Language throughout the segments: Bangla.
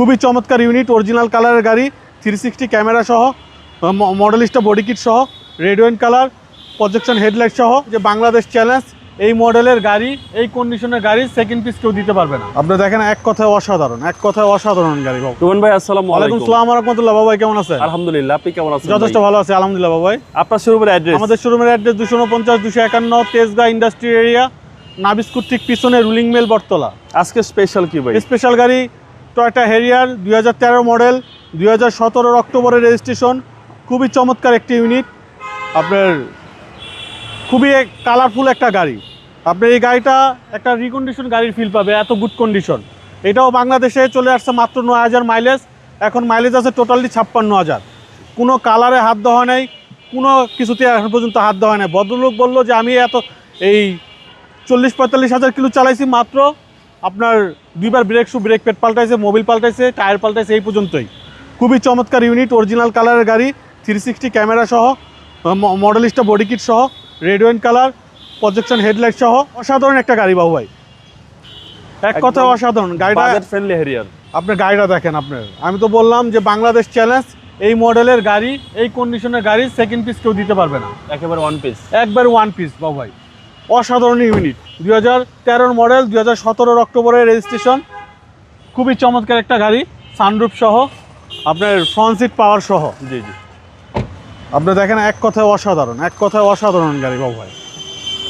খুবই চমৎকার ইউনিট অরিজিনাল কালারের গাড়ি থ্রি সিক্সটি ক্যামেরা সহ মডেলিস্টা বডি কিট সহ red wine colour projection headlight সহ যে বাংলাদেশ চ্যালেঞ্জ এই মডেলের গাড়ি এই কন্ডিশনের গাড়ি সেকেন্ড পিস কেউ দিতে পারবে না। আপনি দেখেন এক কথায় অসাধারণ এক কথায় অসাধারণ গাড়ি বাবু। রুবেন ভাই আসসালামু আলাইকুম। সালাম রহমতুল্লাহ বাবাই কেমন আছে আলহামদুলিল্লাহ আপনি কেমন আছেন যথেষ্ট ভালো আছে আলহামদুলিল্লাহ বাবাই আপনার শোরুমের অ্যাড্রেস আমাদের শোরুমের অ্যাড্রেস দুশো উনপঞ্চাশ দুশো একান্ন তেজগাঁ ইন্ডাস্ট্রি এরিয়া নাবিস্কুট ঠিক পিছনে রুলিং মেল বটতলা। আজকে স্পেশাল কি ভাই? স্পেশাল গাড়ি টয়টা হেরিয়ার দুই মডেল, দুই হাজার অক্টোবরের রেজিস্ট্রেশন, খুবই চমৎকার একটি ইউনিট। আপনার খুবই কালারফুল একটা গাড়ি। আপনার এই গাড়িটা একটা রিকন্ডিশন গাড়ির ফিল পাবে, এত গুড কন্ডিশন এটাও বাংলাদেশে চলে আসছে মাত্র নয় হাজার মাইলেজ এখন মাইলেজ আছে টোটালি ছাপ্পান্ন হাজার। কোনো কালারে হাত দেওয়া নাই, কোনো কিছুতে এখন পর্যন্ত হাত দেওয়া নাই। ভদ্রলোক বলল যে, আমি এত এই চল্লিশ পঁয়তাল্লিশ হাজার কিলো চালাইছি মাত্র আপনার দুইবার ব্রেক শু ব্রেক প্যাড পাল্টাইছে মোবিল পাল্টাইছে টায়ার পাল্টাইছে এই পর্যন্তই। খুবই চমৎকার ইউনিট অরিজিনাল কালারের গাড়ি থ্রি সিক্সটি ক্যামেরা সহ মডেলিস্টা বডি কিট সহ red wine colour projection headlight সহ অসাধারণ একটা গাড়ি বাবু ভাই। এক কথায় অসাধারণ গাড়িটা ফ্রেন্ডলি হেরিয়ার আপনার গাড়িটা দেখেন আপনার। আমি তো বললাম যে বাংলাদেশ চ্যালেঞ্জ এই মডেলের গাড়ি এই কন্ডিশনের গাড়ি সেকেন্ড পিস কেউ দিতে পারবে না। একেবারে ওয়ান পিস একবার ওয়ান পিস বাবু ভাই। অসাধারণ ইউনিট। দুই হাজার তেরোর মডেল দুই হাজার সতেরোর অক্টোবরের রেজিস্ট্রেশন। খুবই চমৎকার একটা গাড়ি সানরুফ সহ আপনার ফ্রন্ট সিট পাওয়ার সহ। জি জি। আপনি দেখেন এক কথায় অসাধারণ এক কথায় অসাধারণ গাড়ি বাবু ভাই।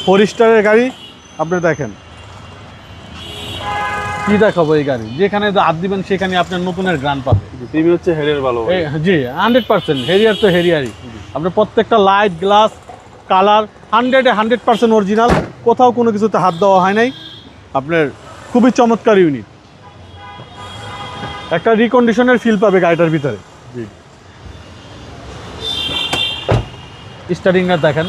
ফোর স্টারের গাড়ি আপনি দেখেন। কি দেখাবো এই গাড়ি? যেখানে হাত দিবেন সেখানে আপনার নতুনের গ্রান পাবে। হচ্ছে হেরিয়ার ভালো জি হান্ড্রেড পার্সেন্ট হেরিয়ার তো হেরিয়ারই আপনার প্রত্যেকটা লাইট গ্লাস কালার হান্ড্রেডে হান্ড্রেড পার্সেন্ট অরিজিনাল। কোথাও কোনো কিছুতে হাত দেওয়া হয় নাই। আপনার খুবই চমৎকার ইউনিট একটা রিকন্ডিশনের ফিল পাবে গাড়িটার ভিতরে। জি। স্টারিংটা দেখেন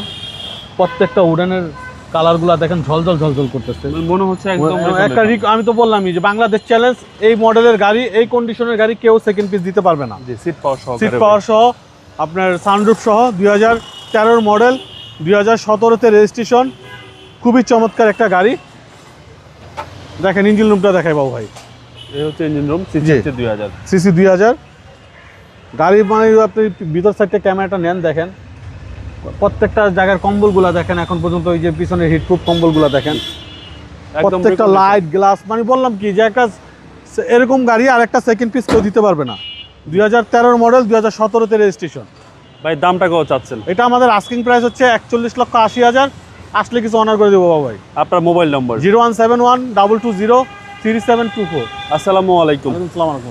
প্রত্যেকটা উডেনের কালারগুলো দেখেন ঝলঝল ঝলঝল করতেছে। মনে হচ্ছে একদম একটা রিক- আমি তো বললামই যে বাংলাদেশ চ্যালেঞ্জ এই মডেলের গাড়ি এই কন্ডিশনের গাড়ি কেউ সেকেন্ড পিস দিতে পারবে না। সিট পাওয়ার সহ সিট পাওয়ার সহ আপনার সানরুফ সহ দুই হাজার তেরোর মডেল দুই হাজার সতেরোতে রেজিস্ট্রেশন খুবই চমৎকার একটা গাড়ি। দেখেন ইঞ্জিন রুমটা দেখাই বাবু ভাই। এই হচ্ছে ইঞ্জিন রুম সিসি দুই হাজার। সিসি দুই হাজার। গাড়ি মানে আপনি ভিতর সাইডটা ক্যামেরাটা নেন দেখেন। প্রত্যেকটা জায়গার কম্বলগুলা দেখেন এখন পর্যন্ত ওই যে পিছনে হিটপ্রুফ কম্বলগুলা দেখেন। প্রত্যেকটা লাইট গ্লাস মানে বললাম কি যে একটা এরকম গাড়ি আর একটা সেকেন্ড পিস কেউ দিতে পারবে না। দুই হাজার তেরোর মডেল দুই হাজার সতেরোতে রেজিস্ট্রেশন। ভাই দামটা কত চাচ্ছেন? এটা আমাদের আস্কিং প্রাইস হচ্ছে একচল্লিশ লক্ষ আশি হাজার। আসলে কিছু অনার করে দেবো বাবা ভাই আপনার mobile number zero one seven one double two zero three seven two four. আসসালামু আলাইকুম। আসসালাম আলাইকুম।